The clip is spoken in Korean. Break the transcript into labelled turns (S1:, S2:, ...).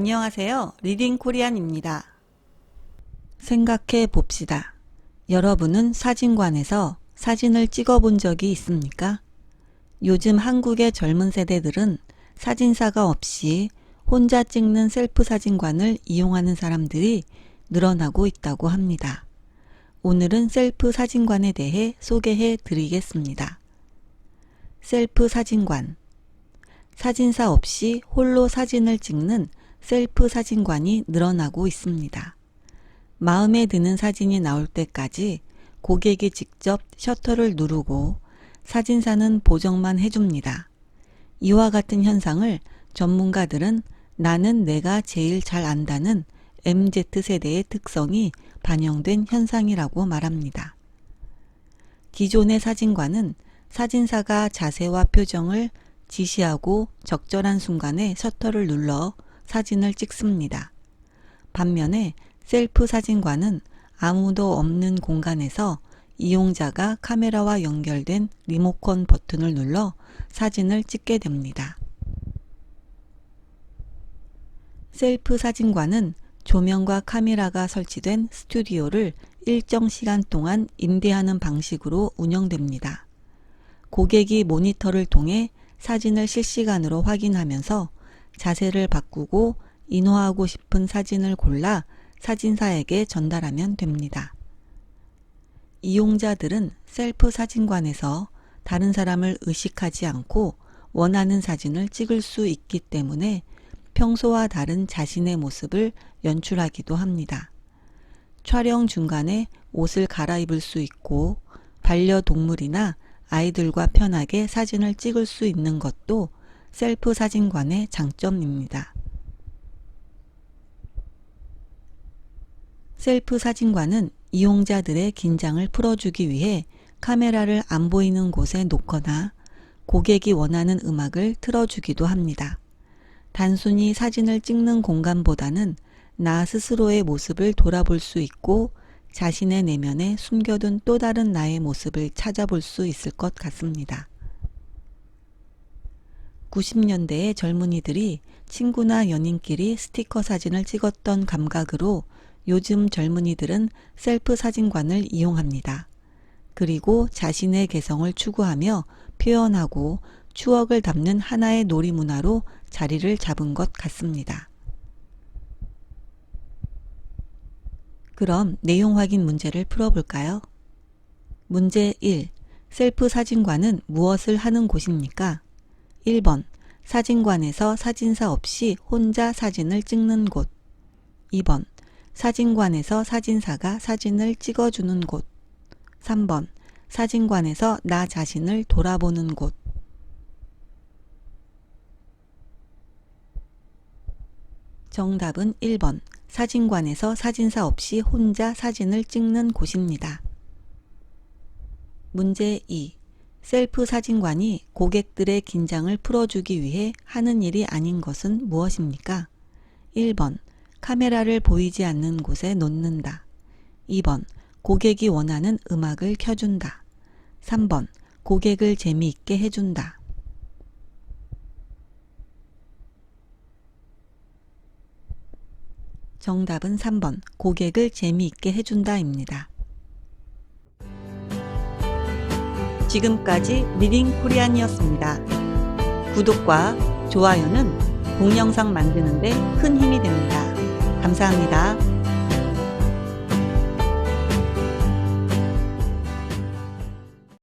S1: 안녕하세요. 리딩 코리안입니다. 생각해 봅시다. 여러분은 사진관에서 사진을 찍어 본 적이 있습니까? 요즘 한국의 젊은 세대들은 사진사가 없이 혼자 찍는 셀프 사진관을 이용하는 사람들이 늘어나고 있다고 합니다. 오늘은 셀프 사진관에 대해 소개해 드리겠습니다. 셀프 사진관. 사진사 없이 홀로 사진을 찍는 셀프 사진관이 늘어나고 있습니다. 마음에 드는 사진이 나올 때까지 고객이 직접 셔터를 누르고 사진사는 보정만 해줍니다. 이와 같은 현상을 전문가들은 나는 내가 제일 잘 안다는 MZ세대의 특성이 반영된 현상이라고 말합니다. 기존의 사진관은 사진사가 자세와 표정을 지시하고 적절한 순간에 셔터를 눌러 사진을 찍습니다. 반면에 셀프 사진관은 아무도 없는 공간에서 이용자가 카메라와 연결된 리모컨 버튼을 눌러 사진을 찍게 됩니다. 셀프 사진관은 조명과 카메라가 설치된 스튜디오를 일정 시간 동안 임대하는 방식으로 운영됩니다. 고객이 모니터를 통해 사진을 실시간으로 확인하면서 자세를 바꾸고 인화하고 싶은 사진을 골라 사진사에게 전달하면 됩니다. 이용자들은 셀프 사진관에서 다른 사람을 의식하지 않고 원하는 사진을 찍을 수 있기 때문에 평소와 다른 자신의 모습을 연출하기도 합니다. 촬영 중간에 옷을 갈아입을 수 있고 반려동물이나 아이들과 편하게 사진을 찍을 수 있는 것도 셀프 사진관의 장점입니다. 셀프 사진관은 이용자들의 긴장을 풀어주기 위해 카메라를 안 보이는 곳에 놓거나 고객이 원하는 음악을 틀어주기도 합니다. 단순히 사진을 찍는 공간보다는 나 스스로의 모습을 돌아볼 수 있고 자신의 내면에 숨겨둔 또 다른 나의 모습을 찾아볼 수 있을 것 같습니다. 90년대의 젊은이들이 친구나 연인끼리 스티커 사진을 찍었던 감각으로 요즘 젊은이들은 셀프 사진관을 이용합니다. 그리고 자신의 개성을 추구하며 표현하고 추억을 담는 하나의 놀이 문화로 자리를 잡은 것 같습니다. 그럼 내용 확인 문제를 풀어볼까요? 문제 1. 셀프 사진관은 무엇을 하는 곳입니까? 1번. 사진관에서 사진사 없이 혼자 사진을 찍는 곳. 2번. 사진관에서 사진사가 사진을 찍어주는 곳. 3번. 사진관에서 나 자신을 돌아보는 곳. 정답은 1번. 사진관에서 사진사 없이 혼자 사진을 찍는 곳입니다. 문제 2. 셀프 사진관이 고객들의 긴장을 풀어주기 위해 하는 일이 아닌 것은 무엇입니까? 1번. 카메라를 보이지 않는 곳에 놓는다. 2번. 고객이 원하는 음악을 켜준다. 3번. 고객을 재미있게 해준다. 정답은 3번. 고객을 재미있게 해준다입니다. 지금까지 리딩 코리안이었습니다. 구독과 좋아요는 동영상 만드는데 큰 힘이 됩니다. 감사합니다.